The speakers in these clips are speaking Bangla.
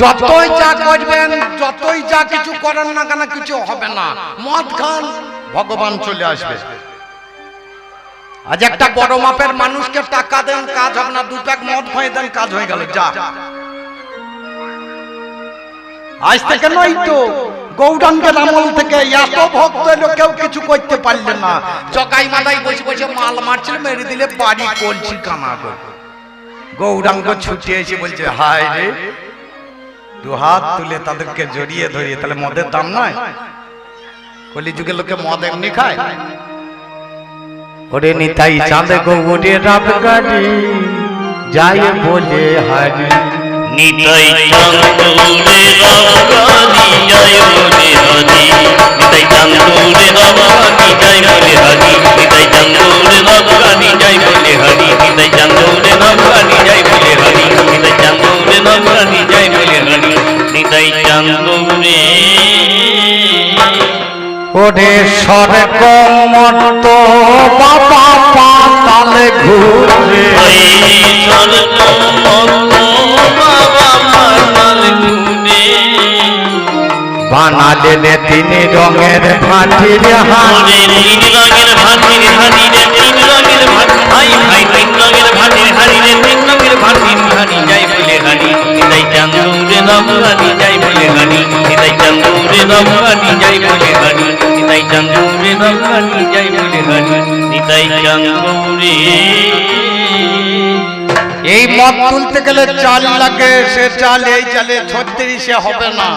যতই যা করবেন, যতই যা কিছু করেন না কেন কিছু হবে না। মদ খান, ভগবান চলে আসবে। আজ একটা বড় মাপের মানুষকে টাকা দেন, কাজ হবে না, দু প্যাক মদ খাই দেন, কাজ হয়ে গেল, যা। আজ থেকে নয় তো, গৌরাঙ্গের আমল থেকে এত ভক্ত এলো, কেউ কিছু করতে পারলে না। চকাই মাথায় বসে বসে মাল মারছিল, মেরে দিলে বাড়ি কলছি করে গৌরাঙ্গ ছুটে এসে বলছে, হায় রে দু হাত তুলে তাদেরকে জড়িয়ে ধরিয়ে তাহলে মদের দাম নয়? কলি যুগে লোকে মদ এমনি খায়। ওরে নিতাই চাঁদ গৌরে রাত গাড়ি যায় বলে হারি নিতাই চান্দুরে রাবানি জয় বলে হরি নিতাই চান্দুরে রাবানি জয় বলে হরি নিতাই চান্দুরে রাবানি জয় বলে হরি নিতাই চান্দুরে রাবানি জয় বলে হরি নিতাই জয় বলে হরি ওরে স্বর্গ মত বাবা পাতালে ঘুরে। স্বর্গ মত বাবা ঘুরে। বানালে তিনি রঙের ভাটির হাড়ি তিন রঙের ভাতির হাড়ি রে তিন রঙের ভাত ভাই ভাই তিন রঙের ভাতির হাড়ি রে তিন রঙের ভাতির হাড়ি। যাই বলে হাড়ি নিতাই চান্দুরে যাই বলে হাড়ি রবানি যাই বলে হাড়ি নিতাই রবানি যাই বলে হাড়ি নিতাই এই মদ তুলতে গেলে চাল লাগে, সে চাল, এই চালে ছত্রিশে হবে না।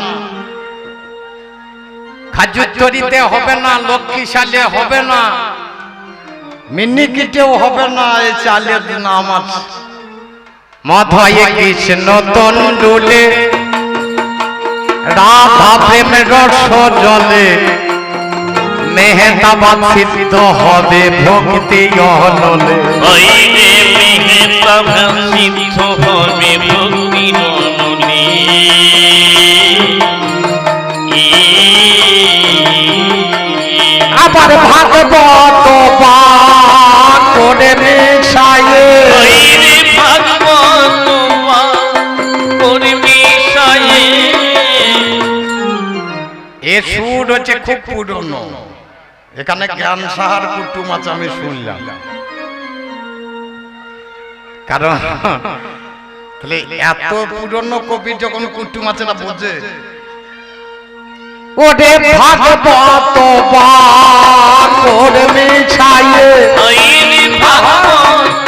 খাজুতরিতে হবে না লক্ষ্মী সালে হবে না। মিনিকিটেও হবে না, এই চালের নাম আছে। মধয়ে কৃষ্ণ তন্ডুলে রাধা প্রেম রস জলে মেহতাবাদ সিদ্ধ হবে ভক্তি অনলে। সিদ্ধ হবে ভক্তি আবার ভাগবত পাঠ সুর হচ্ছে খুব পুরনো। এখানে জ্ঞান সাহার কুটুম আছে আমি শুনলাম। কারণ তাহলে এত পুরনো কবি যখন কুটুম আছে না বোঝে? ওরে ভাগবত পাঠ করে মিশায়ে ওই রে ভাগবত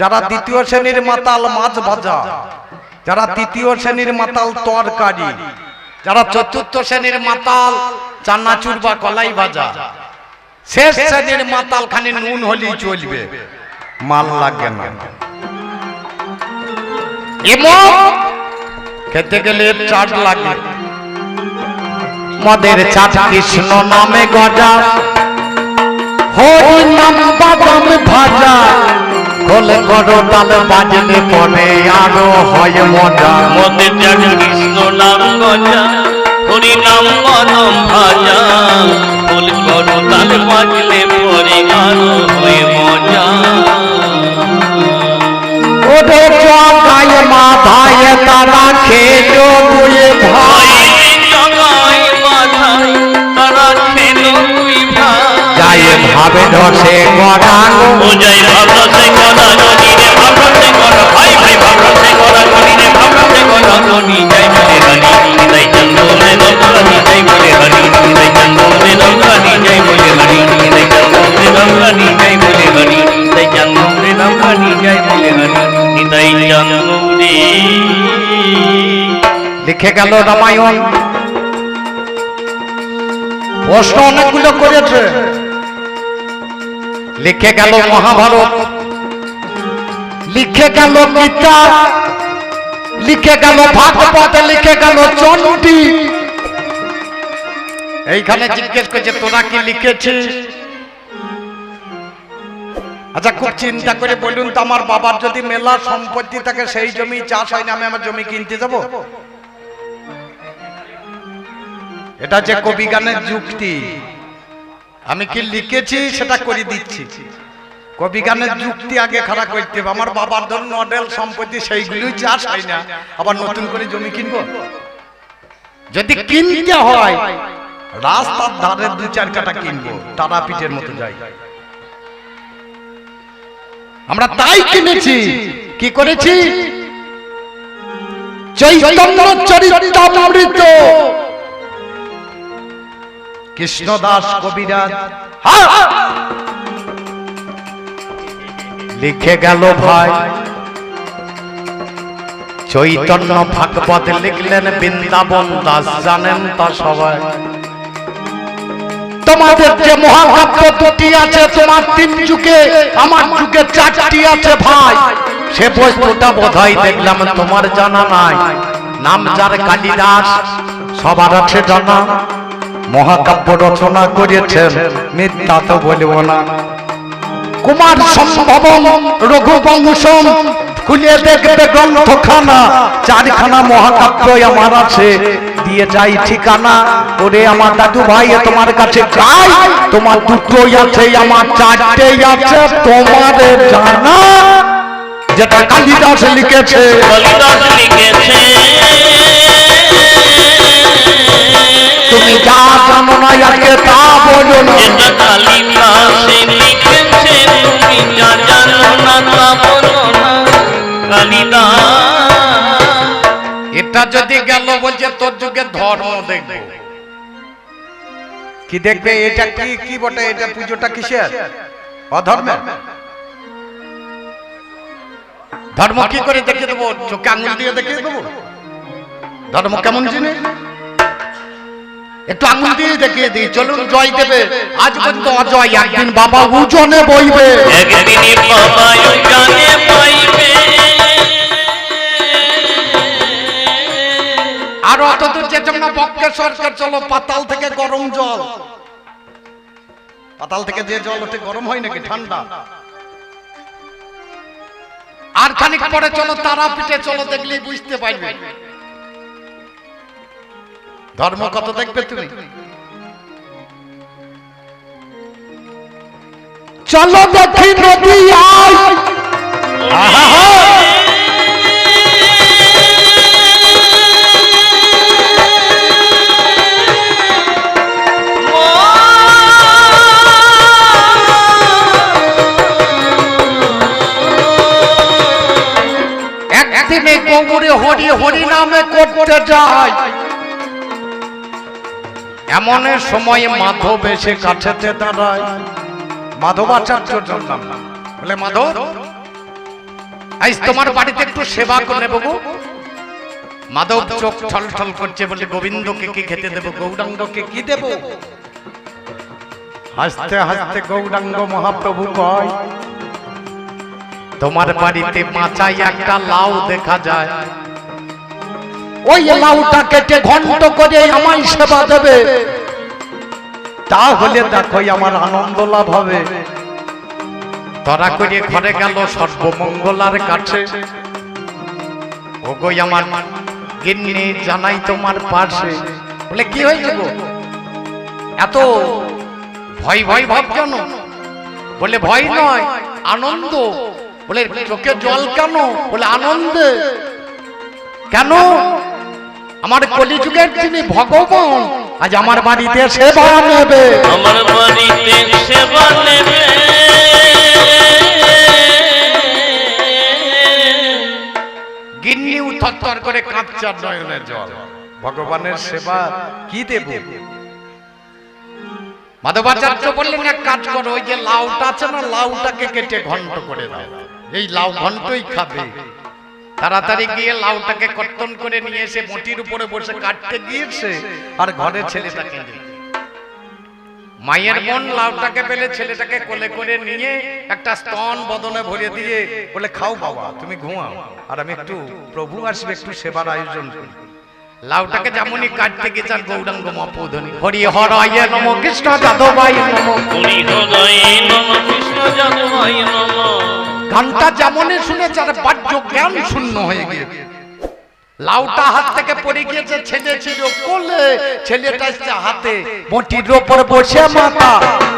যারা দ্বিতীয় শ্রেণির মাতাল মাছ ভাজা, যারা তৃতীয় শ্রেণির মাতাল তরকারি, যারা চতুর্থ শ্রেণির মাতাল চানাচুর বা কলাই ভাজা, শেষ শ্রেণির মাতাল খানি নুন হলেই চলবে। মাল লাগে না। খেতে গেলে চাট লাগে। মদের চাট কৃষ্ণ নামে গজা, হরি নাম বাদাম ভাজা। খোলে করো তাল বাজলে পরে আরও হয় মজা। মদের জাগ কৃষ্ণ নাম গজা হরি নাম মনম ভাজা। ফুল করো তাল বাজলে পরে গানো হয়ে মজা। চকায় মাথায় তারা খেলো বুয়ে ভাই। মাথায় তারা খেলো ভাই। যায় ভাবে ধসে গড়ানো ও যাই গেল রামায়ণ। প্রশ্ন অনেকগুলো করেছে। লিখে গেল মহাভারত। লিখে গেল গীতা। লিখে গেল ভাগবত। লিখে গেল চন্ডী এইখানে জিজ্ঞেস করছে, তোরা কি লিখেছিস? আচ্ছা খুব চিন্তা করে বলুন তো, আমার বাবার যদি মেলা সম্পত্তি থাকে, সেই জমি চাষ হয় না, আমি আমার জমি কিনতে যাব? এটা যে কবি গানের যুক্তি। আমি কি লিখেছি সেটা করে দিচ্ছি। কবি গানের যুক্তি আগে খাড়া করতে হবে। আমার বাবার ধরুন মডেল সম্পত্তি সেইগুলোই চাষ হয় না। আবার নতুন করে জমি কিনবো? যদি কিনতে হয় রাস্তার ধারে দু চার কাটা কিনবো তারাপীঠের মতো যাই। আমরা তাই কিনেছি। কি করেছি? চৈতন্য চরিতামৃত। কৃষ্ণদাস কবিরাজ! লিখে গেল ভাই। চৈতন্য ভাগবত লিখলেন বৃন্দাবন দাস জানেন তা সবাই। তোমাদের যে মহাকাব্য দুটি আছে তোমার তিন যুগে আমার যুগে চারটি আছে ভাই। সে বস্তুটা বোধহয় দেখলাম তোমার জানা নাই। নাম যার কালিদাস। সবার আছে জানা। মহাকাব্য রচনা করেছেন মিথ্যা তো বলব না। কুমার সম্ভবম রঘুবংশম খুলে দেখবে গ্রন্থখানা, চারখানা মহাকাব্য আমার আছে। দিয়ে যাই ঠিকানা, ওরে আমার দাদু ভাই তোমার কাছে গাই তোমার দুটোই আছে, আমার চারটেই আছে তোমার জানা। যেটা কালিদাস লিখেছে। কালিদাস লিখেছে। ধর্ম দেখবে? কি দেখবে? এটা কি কি বটে? এটা পুজোটা কিসের? অধর্মের ধর্ম কি করে দেখে দেবো? চোখে আঙুল দিয়ে দেখিয়ে দেবো? ধর্ম কেমন জিনিস? একটু আঙুল দিয়ে দেখিয়ে দিই। চলুন জয় দেবে। আজ পর্যন্ত অজয় একদিন বাবা উজনে বইবে। একদিনে বাবা জানে পাইবে আর অত দূর না বক্রেশ্বরকে চলো পাতাল থেকে গরম জল। পাতাল থেকে যে জল ওঠে, গরম হয় নাকি? ঠান্ডা। আর খানিক পরে চলো তারাপীঠে চলো দেখলেই বুঝতে পারবে। ধর্ম কত দেখবে তুমি? চলো দেখি নদী আয়। করতে যায় এমন সময় মাধব এসে কাছেতে দাঁড়ায়। মাধবাচার্য জন্ম বলে, মাধব আজ তোমার বাড়িতে একটু সেবা করে গো। মাধব চোখ ছল ছল করছে, বলে, গোবিন্দকে কি খেতে দেবো? গৌরাঙ্গকে কি দেব? হাসতে হাসতে গৌরাঙ্গ মহাপ্রভু কয়, তোমার বাড়িতে মাচাই একটা লাউ দেখা যায়। ওই লাউটা কেটে ঘন্ট করে আমায় সেবা দেবে। তাহলে দেখো আমার আনন্দ লাভ হবে। ধরা করে ঘরে গেল সর্বমঙ্গলার কাছে। ও গই আমার গিন্নি, জানাই তোমার পাশে। বলে, কি হয়েছে গো? এত ভয় ভয়, ভাব কেন? বলে, ভয় নয়, আনন্দ। বলে, চোখে জল কেন? বলে, আনন্দে। কেন? আমার কলিযুগের যিনি ভগবান আজ আমার বাড়িতে সেবা নেবে। আমার বাড়িতে সেবা নেবে। গিন্নি উত্তর করে কাঁচার নয়নের জল। ভগবানের সেবা কি দেব? মাধবাচার্য বললেন এক কাজ করো ওই যে লাউটা আছে না লাউটাকে কেটে ঘন্ট করে দাও। এই লাউ ঘন্টই খাবে। তাড়াতাড়ি গিয়ে লাউটাকে কর্তন করে নিয়ে এসে মটির উপরে বসে কাটতে গিয়েছে আর ঘরের ছেলেটা কেঁদে মায়ের মন লাউটাকে পেলে ছেলেটাকে কোলে করে নিয়ে একটা স্তন বদনে ভরে দিয়ে বলে, খাও বাবা, তুমি ঘুমাও আর আমি একটু প্রভু আসবে, একটু সেবার আয়োজন করি। লাউটাকে যেমনই কাটতে গেছে আর গৌরাঙ্গ মপোধনী, হরি হরয়ে নম, কৃষ্ণ যাদবাই নম। হরি হৃদয়ে নম, কৃষ্ণ যাদবায় নম। গানটা যেমনই শুনেছে আর বাহ্য জ্ঞান শূন্য হয়ে গিয়েছে লাউটা হাত থেকে পড়ে গিয়েছে ছেলে ছিল কোলে। ছেলেটা এসছে হাতে বটির ওপর বসে মাথা।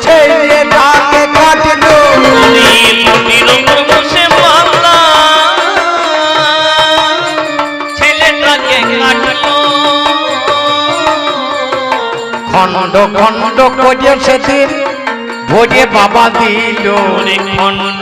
ছেলেটাকে কাটলো মন্দির উপর বসে মাতা ছেলেটাকে কাটলো খন্ড খন্ড করে সেদিন ভোরে বাবা দিল। খন্ড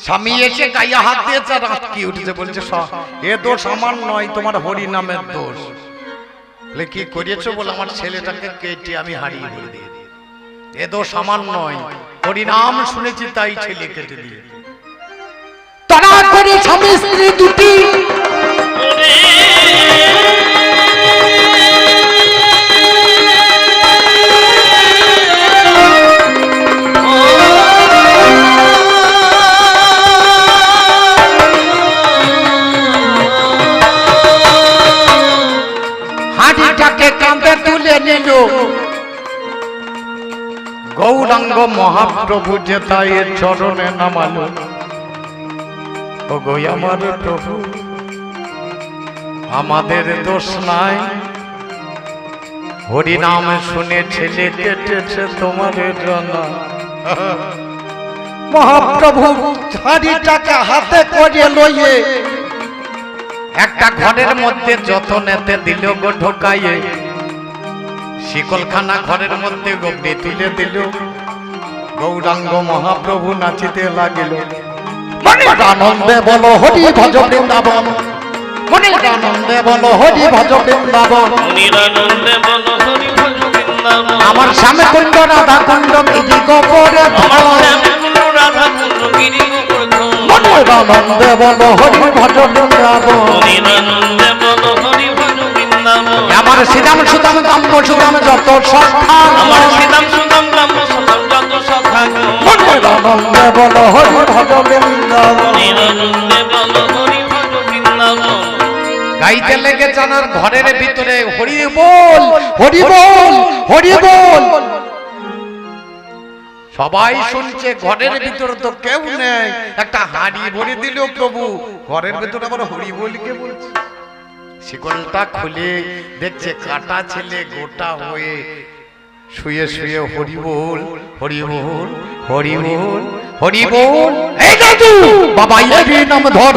স্বামী এসে গায়ে হাত দিয়েছে রাত কি উঠেছে বলছে এ দোষ আমার নয় তোমার হরি নামের দোষ। বলে কি করিয়েছো বলে আমার ছেলেটাকে কেটে আমি হারিয়ে দিয়ে এ দোষ আমার নয় হরিনাম শুনেছি তাই ছেলে কেটে দিয়ে তারা করে স্বামী স্ত্রী দুটি গৌরাঙ্গ মহাপ্রভু যে তাই চরণে নামালো। ও আমার প্রভু, আমাদের দোষ নাই। হরিনাম শুনে ছেলে কেটেছে তোমার জন্য মহাপ্রভু হাড়িটাকে হাতে করে লইয়ে একটা ঘরের মধ্যে যতনেতে দিল গো ঢোকাইয়ে। শিকলখানা ঘরের মধ্যে গবড়ি তুলে দিল। গৌরাঙ্গ মহাপ্রভু নাচিতে লাগিল। আনন্দে বলো হরি ভজ বৃন্দাবন। আনন্দে বলো হরি ভজ বৃন্দাবন। নিরানন্দে বল হরি ভজ বৃন্দাবন। আমার স্বামী কুণ্ড রাধা কুণ্ড গিরি গোপরে আনন্দে বলো হরি ভজ বৃন্দাবন। নিরানন্দে বল হরি আমার কাম্য যত সীতাম সুদাম ব্রহ্ম সুদাম যত বল হরি ভজ গাইতে লেগে জানার ঘরের ভিতরে হরি বল হরি বল হরি বল। সবাই শুনছে ঘরের ভিতরে তো কেউ নেই। একটা হাড়ি ভরে দিল প্রভু ঘরের ভিতরে আবার হরি বলিকে বলছে? শিকলটা খুলে দেখছে কাটা ছেলে গোটা হয়ে শুয়ে শুয়ে হরি বল হরি বল হরি বল হরি এই দাদু বাবা এই নাম ধর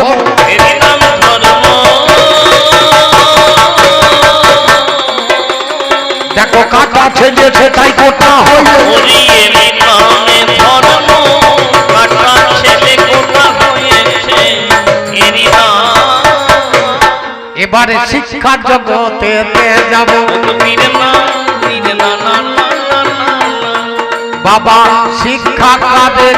এর নাম ধর্ম? দেখো কাটা ছেলে সেটাই গোটা হয়ে হরি এর নামে? এবারে শিক্ষা জগতে যাব। বাবা, শিক্ষা কাদের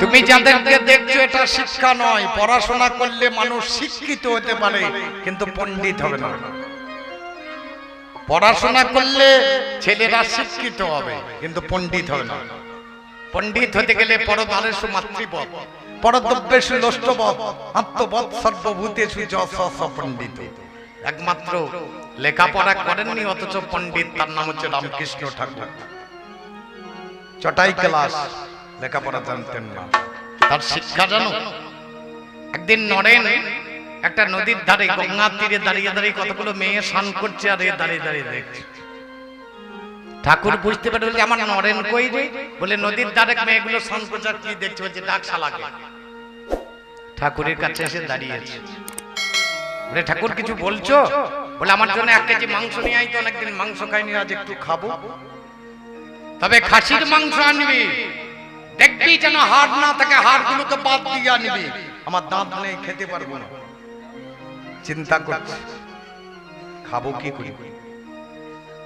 তুমি যাদেরকে দেখছ, এটা শিক্ষা নয়। পড়াশোনা করলে মানুষ শিক্ষিত হতে পারে, কিন্তু পড়াশোনা করলে ছেলেরা শিক্ষিত হবে, কিন্তু পণ্ডিত হবে না। পণ্ডিত হতে গেলে পরদারেশু মাতৃবধ পরদ্রব্যেশু লোষ্টবধ আত্মবধ সর্বভূতেশু পণ্ডিত। একমাত্র লেখাপড়া করেননি, অথচ পণ্ডিত, তার নাম হচ্ছে রামকৃষ্ণ ঠাকুর। চটাই ক্লাস, লেখাপড়া জানতেন না। তার শিক্ষা জানো? একদিন নরেন একটা নদীর ধারে গঙ্গার তীরে দাঁড়িয়ে দাঁড়িয়ে কতগুলো মেয়ে স্নান করছে আর এ দাঁড়িয়ে দাঁড়িয়ে দেখছে। ঠাকুর বুঝতে পারে যে আমার নরেন কই রে? বলে নদীর ধারে মেয়েগুলো আর কি দেখছে বলছে ডাক শালাকে ঠাকুরের কাছে এসে দাঁড়িয়েছে। বলে ঠাকুর কিছু বলছো? বলে আমার জন্য এক কেজি মাংস নিয়ে আই তো অনেকদিন মাংস খাইনি আজ একটু খাব। তবে খাসির মাংস আনবি। দেখবি যেন হাড় না থাকে হাড় গুলোকে বাদ দিয়ে আনবি। আমার দাঁত নেই খেতে পারব না। চিন্তা করছে। খাব কি করি?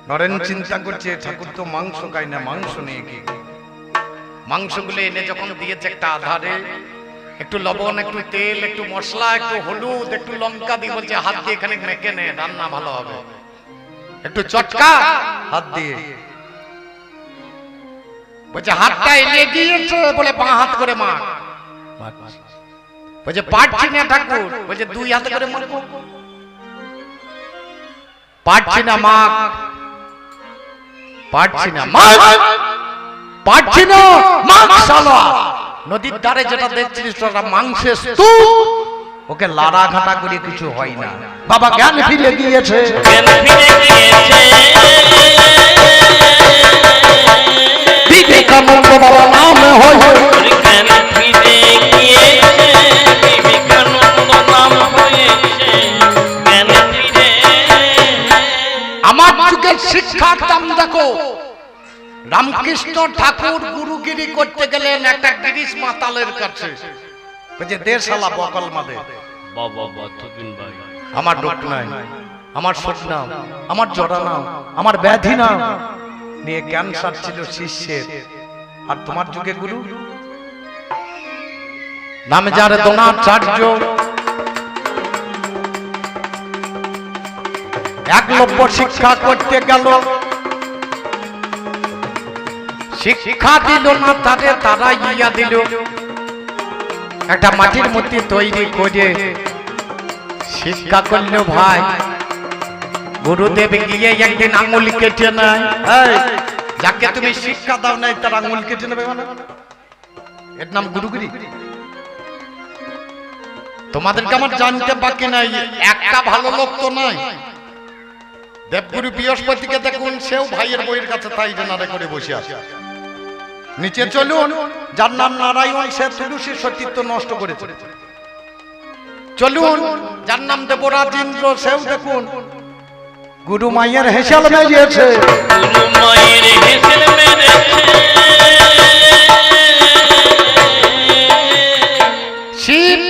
নরেন চিন্তা করছে ঠাকুর তো মাংস খাই না মাংস নিয়ে কি? মাংসগুলো এনে যখন দিয়েছে একটা আধারে একটু লবণ একটু তেল একটু মশলা একটু হলুদ একটু লঙ্কা দিয়ে বলছে হাত দিয়ে এখানে মেখে নে রান্না ভালো হবে। একটু চটকা হাত দিয়ে। বলছে হাতটা এনে গিয়েছে বলে বাঁ হাত করে মা বলছে পারছি না ঠাকুর। বলছে দুই হাত করে মারবো পারছি না মা পারছি না। মা পারছি না। মাখ নদীর ধারে যেটা দেখছিস মাংসের স্তূপ। ওকে লাড়া ঘাটা করে কিছু হয় না। বাবা জ্ঞান ফিরে গিয়েছে জ্ঞান ফিরে গিয়েছে। বিবেকানন্দ বাবা নাম হয় জ্ঞান ফিরে গুরুগিরি করতে গেলেন একটা গিরিশ মাতালের কাছে। দেড়শালা বকল বাবা ভাই। আমার রোগ নাই। আমার শোক নাও। আমার জড়া নাও। আমার ব্যাধি নাও। নিয়ে ক্যান্সার ছিল শিষ্যের। আর তোমার যুগে গুরু? নামে যার দোনাচার্য এক লক্ষ শিক্ষা করতে গেল। শিক্ষা দিল না তারে তারা ইয়া দিল একটা মাটির মূর্তি তৈরি করে শিক্ষা করল ভাই। গুরুদেব গিয়ে একদিন আঙুল কেটে নেয়। যাকে তুমি শিক্ষা দাও নাই, তার আঙুল কেটে নেবে মানে? এর নাম গুরুগিরি। তোমাদেরকে আমার জানতে বাকি নাই, একটা ভালো লোক তো নয় দেবগুরু বৃহস্পতিকে দেখুন, সেও ভাইয়ের বইয়ের কাছে তাই জেনারে করে বসে আছে। নিচে চলুন। যার নাম নারায়ণ, সে তুলসী সতীত্ব নষ্ট করেছে। চলুন। যার নাম দেবরাজ ইন্দ্র, সেও দেখুন। গুরু মাইয়ের হেসাল মেরিয়েছে গুরু শিব,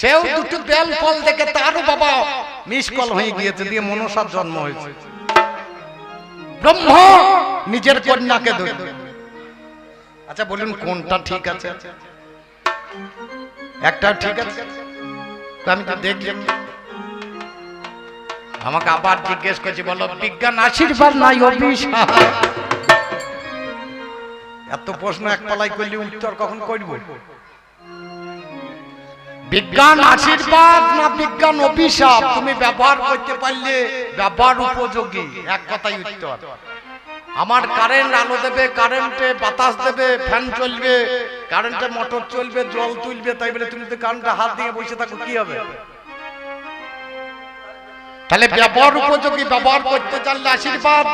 সেও দুটো বেল ফল দেখে তারও বাবা মিস কল হয়ে গিয়েছে, দিয়ে মনসার জন্ম হয়েছে। ব্রহ্ম, নিজের কন্যাকে ধরে আচ্ছা বলুন কোনটা ঠিক আছে? একটা ঠিক আছে? আমি তো দেখলাম আমাকে আবার জিজ্ঞেস করছি বলো বিজ্ঞান আশীর্বাদ নাই অভিশাপ। এত প্রশ্ন এক পালাই করলে উত্তর কখন করব? বিজ্ঞান আশীর্বাদ না বিজ্ঞান অভিশাপ? তুমি ব্যবহার করতে পারলে ব্যবহার উপযোগী। এক কথাই উত্তর। আমার কারেন্ট আলো দেবে কারেন্টে বাতাস দেবে ফ্যান চলবে কারেন্টে মোটর চলবে জল তুলবে তাই বলে তুমি তো কারেন্টে হাত দিয়ে বসে থাকো কি হবে? তাহলে ব্যবহার উপযোগী ব্যবহার করতে জানলে আশীর্বাদ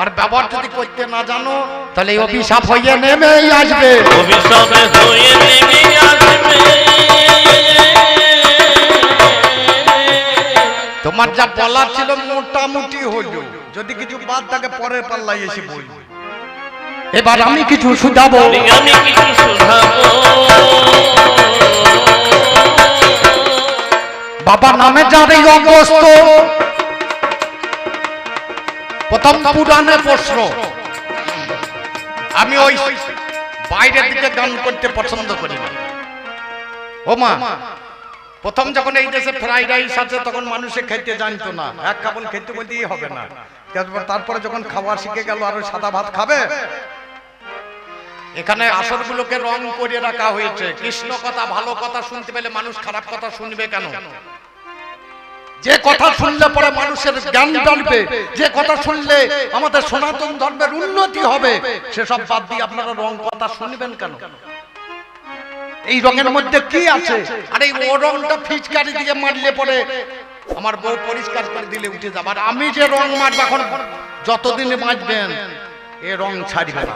আর ব্যবহার যদি করতে না জানো তাহলে অভিশাপ হয়ে নেমেই আসবে। অভিশাপে হয়ে নেমে আসবে। তোমার যা বলার ছিল হলো যদি কিছু বাদ থাকে পরের পাল্লাই এসে বলব এবার আমি কিছু শুধাবো। আমি কিছু শুধাবো। বাবা নামে যার এই অগস্ত প্রথম পুরাণে প্রশ্ন আমি ওই বাইরের দিকে গান করতে পছন্দ করি না। ও মা প্রথম যখন এই দেশে ফ্রাইড রাইস আছে, তখন মানুষে খেতে জানতো না। এক কাবল খেতে বলতেই হবে না। তারপরে যখন খাওয়া শিখে গেল, আরও সাদা ভাত খাবে। এখানে আসরগুলোকে রং করে রাখা হয়েছে। কৃষ্ণ কথা, ভালো কথা শুনতে পেলে মানুষ খারাপ কথা শুনবে কেন? যে কথা শুনলে পরে মানুষের জ্ঞান জানবে যে কথা শুনলে আমাদের সনাতন ধর্মের উন্নতি হবে। সেসব বাদ দিয়ে আপনারা রং কথা শুনবেন কেন? এই রঙের মধ্যে কি আছে? আরে ও রংটা ফিচকারি দিয়ে মারলে পরে আমার বউ পরিষ্কার করে দিলে উঠে যাবে। আর আমি যে রং মারবো এখন যতদিন মারবেন এ রং ছাড়বে না।